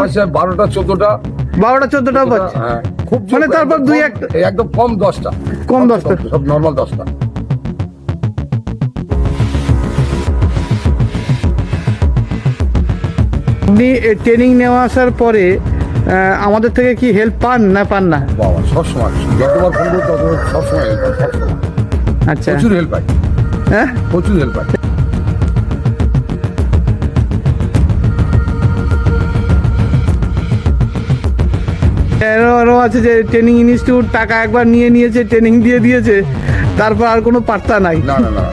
মাসে বারোটা চোদ্দটা। বারোটা চোদ্দটা বাচ্চা হ্যাঁ খুব মানে তারপর দুই একটা- একদম কম দশটা। কম দশটা। সব নর্মাল দশটা। আপনি ট্রেনিং নেওয়া আসার পরে আমাদের থেকে কি হেল্প পান না পান না? বাবা সবসময়। যতবার ফোন করি ততবার সবসময় হেল্প পাই আচ্ছা। প্রচুর হেল্প পাই। হ্যাঁ? প্রচুর হেল্প পাই। এরও আছে যে ট্রেনিং ইনস্টিটিউট টাকা একবার নিয়ে নিয়েছে ট্রেনিং দিয়ে দিয়েছে। তারপর আর কোনো পাত্তা নাই। না না না।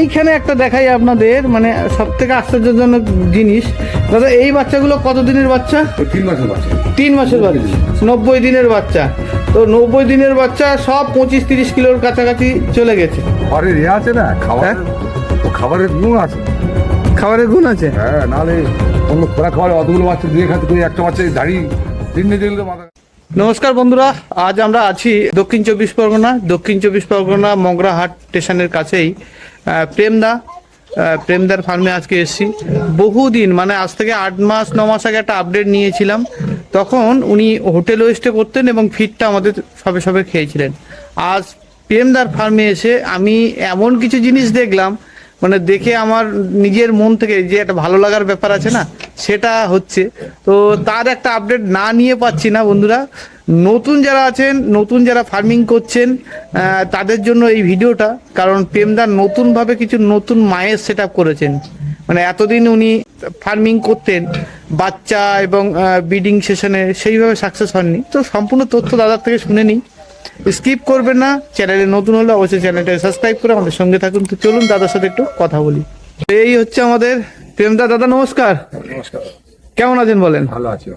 এইখানে একটা দেখাই আপনাদের মানে সব থেকে আশ্চর্যজনক জিনিস। দাদা এই বাচ্চাগুলো কত দিনের বাচ্চা তিন মাসের বাচ্চা। তিন মাসের বাচ্চা। নব্বই দিনের বাচ্চা। তো নব্বই দিনের বাচ্চা সব পঁচিশ তিরিশ কিলোর কাছাকাছি চলে গেছে। ইয়ে আছে না? খাবার খাবারের গুণ আছে। খাবারের গুণ আছে। হ্যাঁ নাহলে অন্য খোরা খাবার অতগুলো বাচ্চা দিয়ে খাতে তুই একটা বাচ্চা দাঁড়িয়ে দিলে মাথা নমস্কার বন্ধুরা আজ আমরা আছি দক্ষিণ চব্বিশ পরগনা। দক্ষিণ চব্বিশ পরগনা মগরাহাট স্টেশনের কাছেই। প্রেমদা প্রেমদার ফার্মে আজকে এসেছি। বহুদিন মানে আজ থেকে আট মাস ন মাস আগে একটা আপডেট নিয়েছিলাম। তখন উনি হোটেল ওয়েস্টে করতেন এবং ফিডটা আমাদের সবে সবে খেয়েছিলেন। আজ প্রেমদার ফার্মে এসে আমি এমন কিছু জিনিস দেখলাম মানে দেখে আমার নিজের মন থেকে যে একটা ভালো লাগার ব্যাপার আছে না, সেটা হচ্ছে। তো তার একটা আপডেট না নিয়ে পাচ্ছি না বন্ধুরা। নতুন যারা আছেন, নতুন যারা ফার্মিং করছেন তাদের জন্য এই ভিডিওটা, কারণ প্রেমদার নতুনভাবে কিছু নতুন মায়ের সেট করেছেন। মানে এতদিন উনি ফার্মিং করতেন, বাচ্চা এবং ব্রিডিং সেশনে সেইভাবে সাকসেস হননি। তো সম্পূর্ণ তথ্য দাদার থেকে শুনে নিই। স্কিপ করবেন না চ্যানেলে নতুন হলে অবশ্যই চ্যানেলটা সাবস্ক্রাইব করে আমাদের সঙ্গে থাকুন। তো চলুন দাদার সাথে একটু কথা বলি। এই হচ্ছে আমাদের প্রেমদা। দাদা নমস্কার। নমস্কার। কেমন আছেন বলেন? ভালো আছি।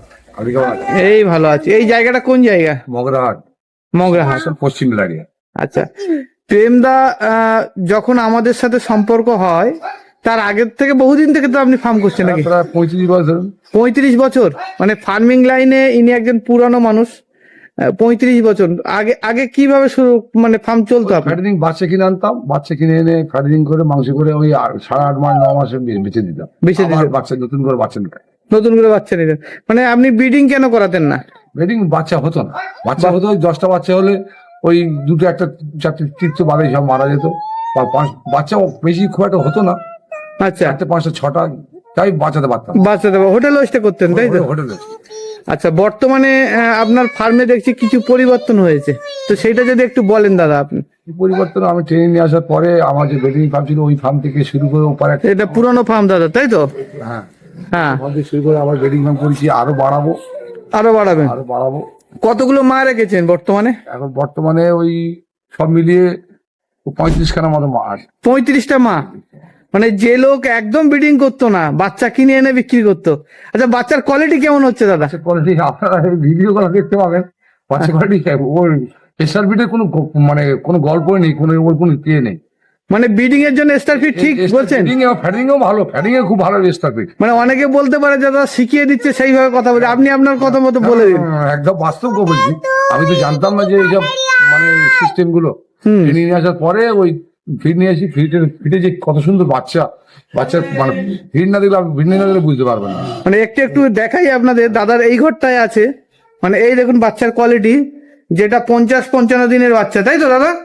এই ভালো আছে। এই জায়গাটা কোন জায়গা? মগরাহাট। মগরাহাট। পশ্চিম লাড়িয়া আচ্ছা। প্রেমদা যখন আমাদের সাথে সম্পর্ক হয় তার আগের থেকে বহুদিন থেকে তো আপনি ফার্ম করছেন নাকি? পঁয়ত্রিশ বছর পঁয়ত্রিশ বছর। মানে ফার্মিং লাইনে ইনি একজন পুরানো মানুষ। পঁয়ত্রিশ বছর। আগে আগে কীভাবে শুরু মানে ফার্ম চলতো আপনার? বাচ্চা কিনে আনতাম বাচ্চা কিনে এনে ফ্যাটারিং করে মাংস করে ওই সাড়ে আট মাস ন মাসে বেচে দিতাম। বেচে। আবার বাচ্চা নতুন করে বাচ্চা নিতাম। নতুন করে বাচ্চা নিতেন। মানে আপনি ব্রিডিং কেন করাতেন না? ব্রিডিং বাচ্চা হতো না। বাচ্চা হতো ওই দশটা বাচ্চা হলে ওই দুটো একটা চারটে তীর্থ বাদে সব মারা যেত। পাঁচ- বাচ্চা বেশি খুব একটা হতো না। আচ্ছা। চারটে পাঁচটা ছটা তাই বাঁচাতে পারতাম। দেবো হোটেল ওয়েস্টে করতেন তাই তো? হোটেলে আচ্ছা বর্তমানে আপনার ফার্মে দেখছি কিছু পরিবর্তন হয়েছে। তো সেটা যদি একটু বলেন দাদা আপনি। পরিবর্তন আমি ট্রেনিং নিয়ে আসার পরে আমার যে ব্রিডিং ফার্ম ছিল ওই ফার্ম থেকে শুরু করে ওপারে এটা পুরনো ফার্ম দাদা তাই তো? হ্যাঁ। হ্যাঁ। শুরু করে আবার ব্রিডিং ফার্ম করেছি আরও বাড়াবো। আরও বাড়াবেন? আরও বাড়াবো। কতগুলো মা রেখেছেন বর্তমানে? এখন বর্তমানে ওই সব মিলিয়ে পঁয়ত্রিশ খানা মতো মাছ পঁয়ত্রিশটা মা? মানে যে লোক একদম ব্রিডিং করতো না বাচ্চা কিনে এনে বিক্রি করতো। আচ্ছা বাচ্চার কোয়ালিটি কেমন হচ্ছে দাদা? কোয়ালিটি আপনারা ভিডিও গুলো দেখতে পাবেন। বাচ্চা কোয়ালিটি ওর প্রেশার বিটের কোনো মানে কোনো গল্প নেই কোনো ওর কোনো ইয়ে নেই। মানে ব্রিডিং এর জন্য স্টার ফিট ঠিক বলছেন? ফ্যাটিং ফ্যাটিং ও ভালো ফ্যাটিং এ খুব ভালো স্টার বিট মানে অনেকে বলতে পারে যে দাদা শিখিয়ে দিচ্ছে সেইভাবে কথা বলে। আপনি আপনার কথা মতো বলে দিন। একদম বাস্তব কথা বলছি। আমি তো জানতাম না যে এইসব মানে সিস্টেমগুলো। ট্রেনিং নিয়ে আসার পরে ওই ফিড নিয়ে আসি ফিটের ফিটে যে কত সুন্দর বাচ্চা বাচ্চা মানে ফিড না দিলে আপনি ফিড না দিলে বুঝতে পারবেন না। মানে একটু একটু দেখাই আপনাদের দাদার এই ঘরটায় আছে। মানে এই দেখুন বাচ্চার কোয়ালিটি যেটা পঞ্চাশ পঞ্চান্ন দিনের বাচ্চা তাই তো দাদা?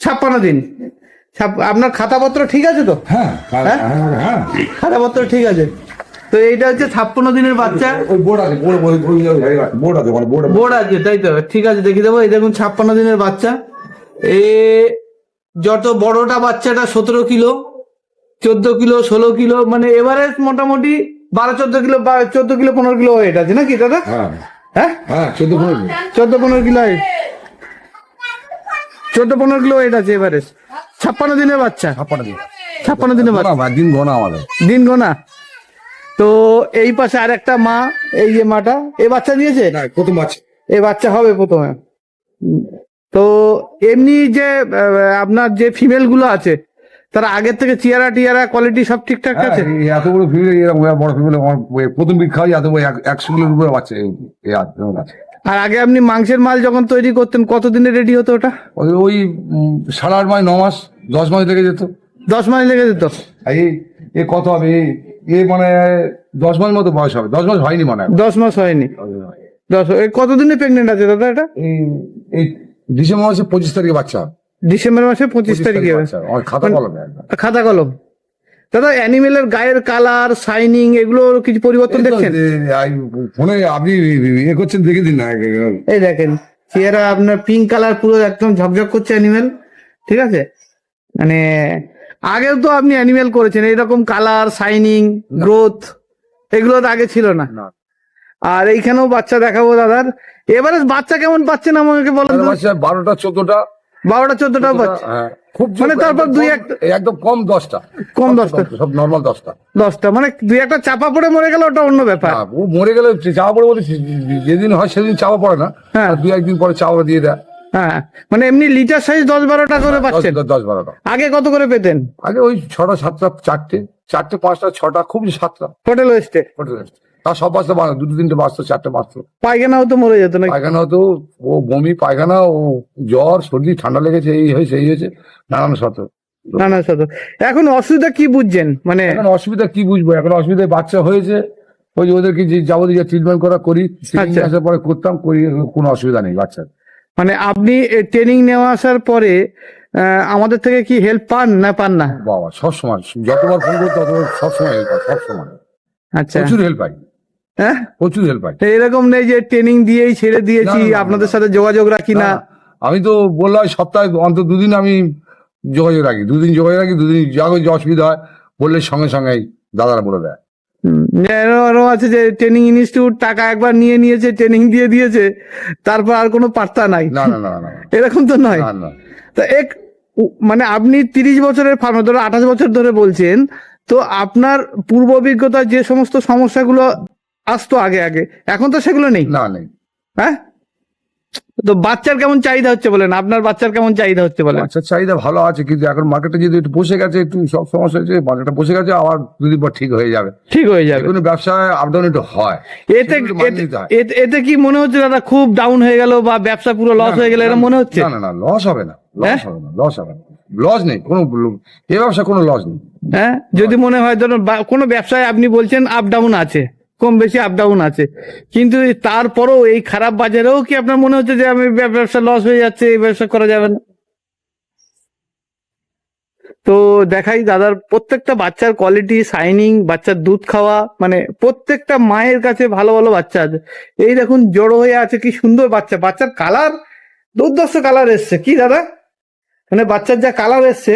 ছাপ্পান্ন দিন। ছাপ- আপনার খাতাপত্র ঠিক আছে তো? হ্যাঁ হ্যাঁ? হ্যাঁ খাতাপত্র ঠিক আছে। তো এইটা হচ্ছে ছাপ্পান্ন দিনের বাচ্চা। ওই বোর্ড আছে বোর্ড বোর্ড আছে মানে বোর্ড বোর্ড আছে তাই তো। ঠিক আছে দেখিয়ে দেবো। এই দেখুন ছাপ্পান্ন দিনের বাচ্চা। এ যত বড়টা বাচ্চাটা সতেরো কিলো চোদ্দ কিলো ষোলো কিলো মানে এভারেজ মোটামুটি বারো চোদ্দ কিলো বা চোদ্দ কিলো পনেরো কিলো ওয়েট আছে নাকি দাদা? হ্যাঁ। হ্যাঁ? হ্যাঁ চোদ্দ পনেরো চোদ্দ পনেরো কিলো weight। চোদ্দ পনেরো কিলো ওয়েট আছে এভারেজ। ছাপ্পান্ন দিনের বাচ্চা। ছাপ্পান্ন দিন। ছাপ্পান্ন দিনের বাচ্চা। দিন গোনা আমাদের। দিন গোনা তো এই পাশে আর একটা মা এই যে মাটা এই বাচ্চা দিয়েছে? না প্রথম বাচ্চা। এই বাচ্চা হবে প্রথমে। তো এমনি যে আপনার যে ফিমেলগুলো আছে তারা আগের থেকে চেয়ারা টিয়ারা কোয়ালিটি সব ঠিকঠাক হ্যাঁ, আছে? এত বড় ফিমেল বড় ফিমেল প্রথম বিট খাওয়াই এত বড় এক- একশো কিলোর উপরে আছে, আর আগে আপনি মাংসের মাল যখন তৈরি করতেন কতদিনে রেডি হতো ওটা? ওই সাড়ে আট মাস ন মাস দশ মাস লেগে যেত। দশ মাস লেগে যেত? এই এ কত হবে? এ- মানে দশ মাস মতো বয়স হবে। দশ মাস হয়নি মানে দশ মাস হয়নি। দশ কতদিনে প্রেগনেন্ট আছে দাদা এটা? এই ডিসেম্বর মাসে পঁচিশ তারিখে বাচ্চা। ডিসেম্বর মাসে পঁচিশ তারিখে খাতা কলমে খাতা কলম। দাদা অ্যানিমেলের গায়ের কালার শাইনিং এগুলো কিছু পরিবর্তন দেখছেন? ফোনে আপনি ইয়ে করছেন দেখে দিন না এই দেখেন চেহারা আপনার পিঙ্ক কালার পুরো একদম ঝকঝক করছে অ্যানিমেল ঠিক আছে? মানে আগেও তো আপনি অ্যানিমেল করেছেন এরকম কালার শাইনিং গ্রোথ এগুলো তো আগে ছিল না। আর এইখানেও বাচ্চা দেখাবো দাদার। এবারে বাচ্চা কেমন পাচ্ছেন আমাকে বলেন বারোটা চোদ্দটা। বারোটা চোদ্দটা পাচ্ছে হ্যাঁ, খুব মানে তারপর দুই একটা- একদম কম দশটা। কম দশটা। সব নর্মাল দশটা। দশটা মানে দুই একটা চাপা পড়ে মরে গেল ওটা অন্য ব্যাপার। ও মরে গেলে চাওয়া পড়ে বলে যেদিন হয় সেদিন চাওয়া পড়ে না। হ্যাঁ। দুই একদিন পরে চাওয়া দিয়ে দেয়। হ্যাঁ মানে এমনি লিটার সাইজ দশ বারোটা করে পাচ্ছেন। দশ বারোটা। আগে কত করে পেতেন? আগে ওই ছটা সাতটা চারটে। চারটে পাঁচটা ছটা খুব সাতটা। হোটেল ওয়েস্টে। তার সব বাঁচতে পারে দুটো তিনটে বাঁচতো চারটে বাঁচতো পায়খানাও তো মরে যেত না পায়খানাও তো ও বমি পায়খানা ও জ্বর সর্দি ঠান্ডা লেগেছে এই হয়েছে এই হয়েছে নানান শত না না সাথে এখন অসুবিধা কি বুঝছেন? মানে এখন অসুবিধা কি বুঝব? এখন অসুবিধায় বাচ্চা হয়েছে ওই ওদেরকে যে যাবতীয় ট্রিটমেন্ট করা করি আচ্ছা। আসার পরে করতাম করি কোনো অসুবিধা নেই বাচ্চার। মানে আপনি ট্রেনিং নেওয়া আসার পরে আমাদের থেকে কি হেল্প পান না পান না? বাবা সবসময় যতবার ফোন করতে ততবার সবসময় হেল্প হয় সবসময়। আচ্ছা। প্রচুর হেল্প পাই। হ্যাঁ? প্রচুর হেল্প পাই এরকম নেই যে ট্রেনিং দিয়েই ছেড়ে দিয়েছি আপনাদের সাথে যোগাযোগ রাখি না। আমি তো বললাম সপ্তাহে অন্তত দুদিন আমি যোগাযোগ রাখি। দুদিন যোগাযোগ রাখি দুদিন যা কিছু অসুবিধা হয় বললে সঙ্গে সঙ্গে দাদারা বলে দেয়। এরকম আছে যে ট্রেনিং ইনস্টিটিউট টাকা একবার নিয়ে নিয়েছে ট্রেনিং দিয়ে দিয়েছে তারপর আর কোনো পাত্তা নাই। না না না না এরকম তো নয়। তা এক মানে আপনি তিরিশ বছরের ফার্মে ধরো আঠাশ বছর ধরে বলছেন তো আপনার পূর্ব অভিজ্ঞতার যে সমস্ত সমস্যাগুলো আসতো আগে আগে। এখন তো সেগুলো নেই। না নেই। হ্যাঁ? তো বাচ্চার কেমন চাহিদা হচ্ছে বলেন? আপনার বাচ্চার কেমন চাহিদা হচ্ছে বলেন? বাচ্চার চাহিদা ভালো আছে কিন্তু এখন মার্কেটে যদি একটু বসে গেছে একটু সব সমস্যা হচ্ছে মার্কেটটা বসে গেছে আবার দুদিন পর ঠিক হয়ে যাবে। ঠিক হয়ে যাবে। কোনো ব্যবসায় আপডাউন একটু হয়। এতে এতে- হয়। কি মনে হচ্ছে দাদা খুব ডাউন হয়ে গেল বা ব্যবসা পুরো লস হয়ে গেল এরকম মনে হচ্ছে? না না না লস হবে না হ্যাঁ? লস হবে না লস হবে না। লস নেই কোনো এ ব্যবসা কোনো লস নেই। হ্যাঁ? যদি মনে হয় ধরুন কোনো ব্যবসায় আপনি বলছেন আপ ডাউন আছে। কম বেশি আপ ডাউন আছে। কিন্তু তারপরেও এই খারাপ বাজারেও কি আপনার মনে হচ্ছে যে আমি ব্যবসা লস হয়ে যাচ্ছে, এই ব্যবসা করা যাবে না? তো দেখাই দাদার প্রত্যেকটা বাচ্চার কোয়ালিটি শাইনিং বাচ্চার দুধ খাওয়া মানে প্রত্যেকটা মায়ের কাছে ভালো ভালো বাচ্চা আছে। এই দেখুন, জড়ো হয়ে আছে কি সুন্দর বাচ্চা। বাচ্চার কালার দুর্দর্শ কালার এসছে। কি দাদা? মানে বাচ্চার যা কালার এসছে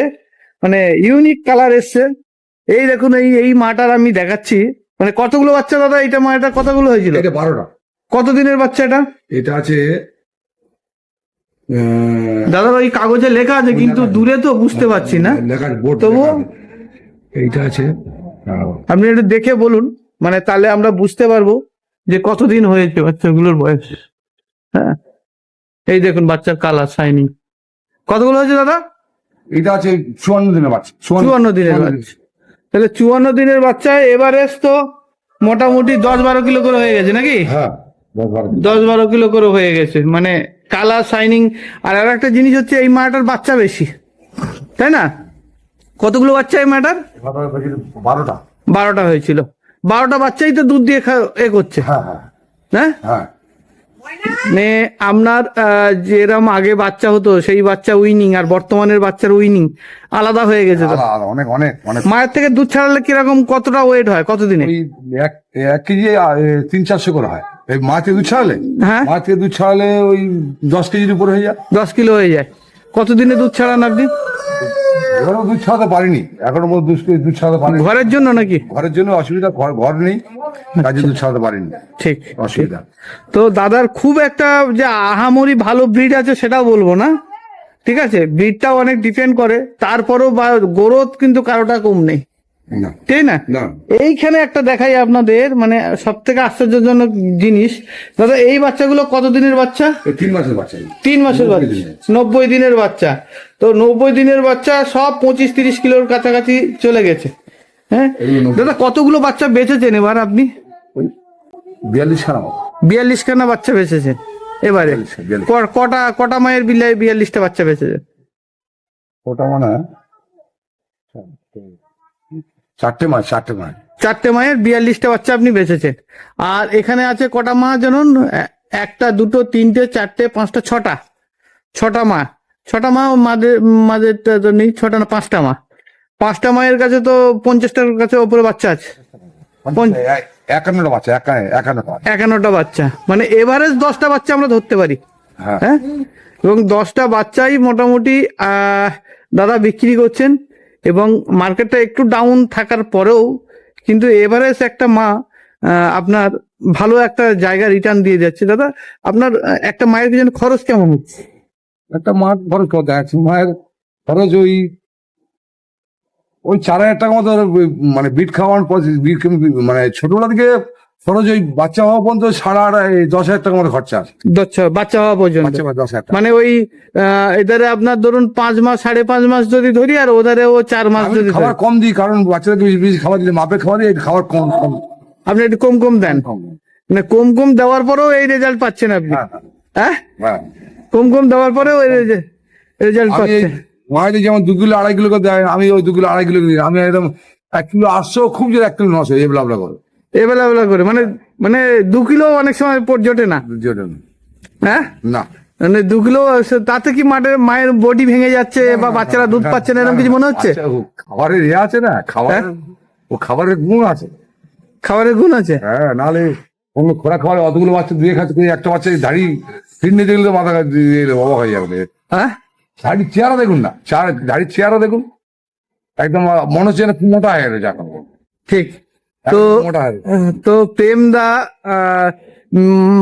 মানে ইউনিক কালার এসছে। এই দেখুন, এই এই মাটার আমি দেখাচ্ছি। মানে কতগুলো বাচ্চা দাদা? এটা মা এটা কতগুলো হয়েছিল? এটা বারোটা। কত দিনের বাচ্চা এটা? এটা আছে দাদার ওই কাগজে লেখা আছে কিন্তু দূরে তো বুঝতে পারছি না। তবুও? এইটা আছে আপনি একটু দেখে বলুন মানে তাহলে আমরা বুঝতে পারব যে কতদিন হয়েছে বাচ্চাগুলোর বয়স। হ্যাঁ। এই দেখুন বাচ্চার কালার শাইনিং কতগুলো হয়েছে দাদা? এটা আছে চুয়ান্ন দিনের বাচ্চা চুয়ান্ন দিনের বাচ্চা। তাহলে চুয়ান্ন দিনের বাচ্চা এভারেস্ট তো মোটামুটি দশ বারো কিলো করে হয়ে গেছে নাকি? হ্যাঁ দশ বারো কিলো। করে হয়ে গেছে। মানে কালার শাইনিং আর আর একটা জিনিস হচ্ছে এই মাটার বাচ্চা বেশি। তাই না? কতগুলো বাচ্চা এই মাটার? বারোটা। বারোটা হয়েছিল। বারোটা বাচ্চাই তো দুধ দিয়ে এ করছে। হ্যাঁ হ্যাঁ। হ্যাঁ? হ্যাঁ। মানে আপনার যেরম আগে বাচ্চা হতো সেই বাচ্চা উইনিং আর বর্তমানের বাচ্চার উইনিং আলাদা হয়ে গেছে অনেক অনেক অনেক। মায়ের থেকে দুধ ছাড়ালে কীরকম কতটা ওয়েট হয় কতদিনে? এক কেজি তিন চারশো করে হয়। মা থেকে দুধ ছাড়ালে? হ্যাঁ। মা থেকে দুধ ছাড়ালে ওই দশ কেজির উপরে হয়ে যায়। দশ কিলো হয়ে যায়। কতদিনে দুধ ছাড়ান আপনি এখনও দুধ ছাড়াতে পারিনি। এখনও মধ্যে দুধ দুধ ছাড়াতে পারিনি। ঘরের জন্য নাকি? ঘরের জন্য অসুবিধা ঘর ঘর নেই কাজে দুধ ছাড়াতে পারিনি। ঠিক অসুবিধা। তো দাদার খুব একটা যে আহামরি ভালো ব্রিড আছে সেটাও বলব না। ঠিক আছে? ব্রিডটাও অনেক ডিপেন্ড করে। তারপরেও গ্রোথ কিন্তু কারোটা কম নেই। তাই না? এইখানে একটা দেখাই আপনাদের মানে সব থেকে আশ্চর্যজনক জিনিস। দাদা এই বাচ্চাগুলো কত দিনের বাচ্চা তিন মাসের বাচ্চা। তিন মাসের বাচ্চা। নব্বই দিনের বাচ্চা। তো নব্বই দিনের বাচ্চা সব পঁচিশ তিরিশ কিলোর কাছাকাছি চলে গেছে। হ্যাঁ? দাদা কতগুলো বাচ্চা বেঁচেছেন এবার আপনি? বিয়াল্লিশ খানা মতো। বিয়াল্লিশ খানা বাচ্চা বেঁচেছেন। এবারে কটা কটা মায়ের বিলাই বিয়াল্লিশটা বাচ্চা বেঁচেছে? ওটা মানে? চারটে মাস চারটে মাস। চারটে মায়ের বিয়াল্লিশটা বাচ্চা আপনি বেঁচেছেন। আর এখানে আছে কটা মা জানুন? একটা দুটো তিনটে চারটে পাঁচটা ছটা। ছটা মা। ছটা মা মাদের মাদেরটা তো নেই ছটা না পাঁচটা মা। পাঁচটা মায়ের কাছে তো পঞ্চাশটার কাছে ওপরে বাচ্চা আছে। একান্নটা বাচ্চা একা- একান্নটা বাচ্চা। মানে এভারেজ দশটা বাচ্চা আমরা ধরতে পারি। হ্যাঁ। হ্যাঁ? এবং দশটা বাচ্চাই মোটামুটি আহ, দাদা বিক্রি করছেন। এবং মার্কেটটা একটু ডাউন থাকার পরেও কিন্তু এভারেজ একটা মা আপনার ভালো একটা জায়গা রিটার্ন দিয়ে যাচ্ছে। দাদা, আপনার একটা মায়ের পিছনে খরচ কেমন হচ্ছে? একটা মার খরচ কত আছে। মায়ের খরচ ওই ওই চার হাজার টাকা মতো মানে বিট খাওয়ানোর পর মানে ছোটবেলা থেকে খরচ ওই বাচ্চা হওয়া পর্যন্ত সাড়ে দশ হাজার টাকা মতো খরচা আছে। আচ্ছা বাচ্চা হওয়া পর্যন্ত? দশ হাজার মানে ওই এধারে আপনার ধরুন পাঁচ মাস সাড়ে পাঁচ মাস যদি ধরি আর ওধারে ও চার মাস যদি খাবার কম দিই কারণ বাচ্চাদেরকে বেশি বেশি খাবার দিলে মাপের খাবার দিই খাবার কম কম। আপনি একটু কম কম দেন। মানে কম কম দেওয়ার পরেও এই রেজাল্ট পাচ্ছেন আপনি। হ্যাঁ হ্যাঁ, হ্যাঁ? হ্যাঁ। কম কম দেওয়ার পরেও এই রেজাল্ট আমি পাচ্ছে। যেমন দু কিলো আড়াই কিলো করে দেয় আমি ওই দু কিলো আড়াই কিলো নিই আমি একদম এক কিলো আটশো খুব জোর এক কিলো নশো এই বলা করে। এবেলা বেলা করে। মানে মানে দু কিলো অনেক সময় পর- জোটে না? যেটা হ্যাঁ? না। মানে দু কিলো তাতে কি মাঠের মায়ের বডি ভেঙে যাচ্ছে বা বাচ্চারা দুধ পাচ্ছে না এরকম কিছু মনে হচ্ছে? খাবারের ইয়ে আছে না খাবারের ও খাবারের গুণ আছে। খাবারের গুণ আছে? হ্যাঁ নাহলে অন্য খোরা খাবার অতগুলো বাচ্চা দুয়ে খাচ্ছে একটা বাচ্চা দাড়ি ফিরনে দেখলে তো মাথা দিয়ে দিলে বাবা হয়ে যাবে। হ্যাঁ? দাড়ির চেহারা দেখুন না চার দাড়ির চেহারা দেখুন। একদম মনে হচ্ছে না মোটা হয়ে গেছে এখন ঠিক। তো। তো প্রেমদা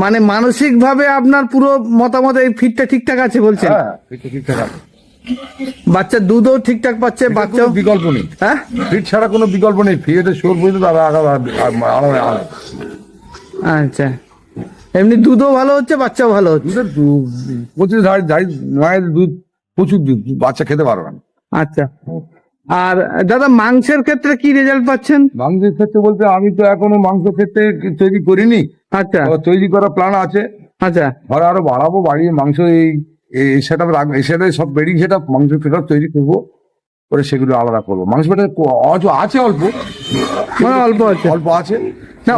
মানে মানসিক ভাবে আপনার পুরো মতামত এই ফিটটা ঠিকঠাক আছে বলছেন? হ্যাঁ। বাচ্চা দুধও ঠিকঠাক পাচ্ছে বাচ্চাও বিকল্প নেই। হ্যাঁ? ফিট ছাড়া কোনো বিকল্প নেই। ফিরেতে শোর পর্যন্ত আচ্ছা। এমনি দুধও ভালো হচ্ছে বাচ্চাও ভালো হচ্ছে? প্রচুর দাড়ি দুধ প্রচুর দুধ বাচ্চা খেতে পারবে না। আচ্ছা। আর দাদা মাংসের ক্ষেত্রে কি রেজাল্ট পাচ্ছেন? মাংসের ক্ষেত্রে বলতে আমি তো এখনও মাংস ক্ষেত্রে তৈরি করিনি। আচ্ছা। তো তৈরি করার প্ল্যান আছে। আচ্ছা। ঘরে আরও বাড়াবো বাড়িয়ে মাংস এই সেটা রাখব এই সেটা সব বেরিয়ে সেটা মাংস সেটা তৈরি করব। করে সেগুলো আলাদা করব। মাংস আছে অল্প। মানে অল্প আছে। অল্প আছে। না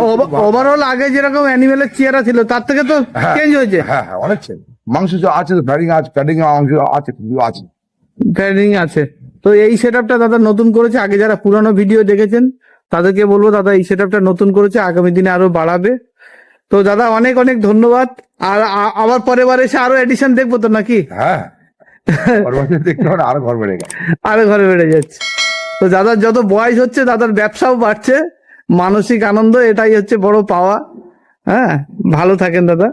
ওভারঅল আগে যেরকম অ্যানিমেলের চেহারা ছিল তার থেকে তো হ্যাঁ। চেঞ্জ হয়েছে। হ্যাঁ হ্যাঁ অনেক ছেলে মাংস তো আছে প্যাডিং আছে প্যাডিং মাংস আছে আছে। ট্রেনিং আছে। তো এই সেটআপটা দাদা নতুন করেছে। আগে যারা পুরানো ভিডিও দেখেছেন তাদেরকে বলব দাদা এই সেটআপটা নতুন করেছে আগামী দিনে আরও বাড়াবে। তো দাদা অনেক অনেক ধন্যবাদ। আর আবার পরের বার এসে আরও এডিশন দেখব তো নাকি? হ্যাঁ। আরও ঘর বেড়ে গেছে। আরও ঘরে বেড়ে যাচ্ছে। তো দাদার যত বয়স হচ্ছে দাদার ব্যবসাও বাড়ছে। মানসিক আনন্দ এটাই হচ্ছে বড় পাওয়া। হ্যাঁ ভালো থাকেন দাদা।